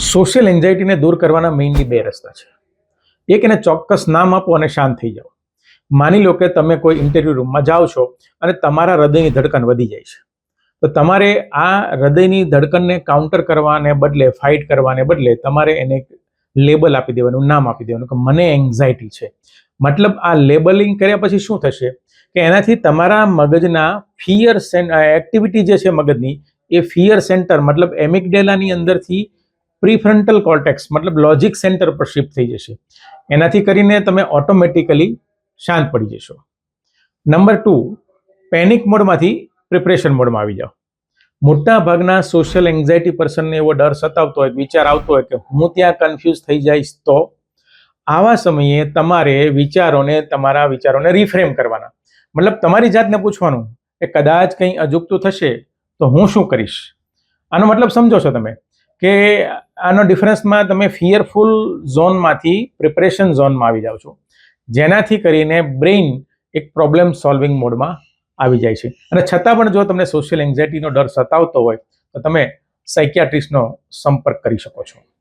Social એન્ઝાઇટીને દૂર કરવાના mainly બે રસ્તા છે. એક, એને ચોક્કસ નામ આપો અને શાંત થઈ જાઓ. માની લો કે તમે કોઈ ઇન્ટરવ્યૂ રૂમમાં જાઓ છો અને તમારા હૃદયની ધડકન વધી જાય છે. તો તમારે આ હૃદયની ધડકનને કાઉન્ટર કરવાને બદલે, ફાઇટ કરવાને બદલે તમારે એને લેબલ આપી દેવાનું, નામ આપી દેવાનું કે મને એન્ઝાઇટી છે. મતલબ આ લેબલિંગ કર્યા પછી શું થશે? કે એનાથી તમારા મગજના ફિયર એક્ટિવિટી જે છે મગજની, એ ફિયર સેન્ટર, મતલબ એમિકડેલાની અંદરથી પ્રીફ્રન્ટલ કોર્ટેક્સ, મતલબ લોજિક સેન્ટર પર શિફ્ટ થઈ જશે. એનાથી કરીને તમે ઓટોમેટિકલી શાંત પડી જશો. નંબર ટુ, પેનિક મોડમાંથી પ્રિપરેશન મોડમાં આવી જાઓ. મોટા ભાગના સોશિયલ એન્ઝાઇટી પર્સનને એવો ડર સતાવતો હોય, વિચાર આવતો હોય કે હું ત્યાં કન્ફ્યુઝ થઈ જઈશ તો? આવા સમયે તમારે વિચારોને, તમારા વિચારોને રિફ્રેમ કરવાના. મતલબ તમારી જાતને પૂછવાનું કે કદાચ કંઈ અજુગતું થશે તો હું શું કરીશ? આનો મતલબ સમજો છો તમે. કે આનો ડિફરન્સમાં તમે ફિયરફુલ ઝોનમાંથી પ્રિપરેશન ઝોનમાં આવી જાઓ છો. જેનાથી કરીને બ્રેઇન એક પ્રોબ્લેમ સોલ્વિંગ મોડમાં આવી જાય છે. અને છતાં પણ જો તમને સોશિયલ એન્ઝાયટીનો ડર સતાવતો હોય, તો તમે સાયકિયાટ્રિસ્ટનો સંપર્ક કરી શકો છો.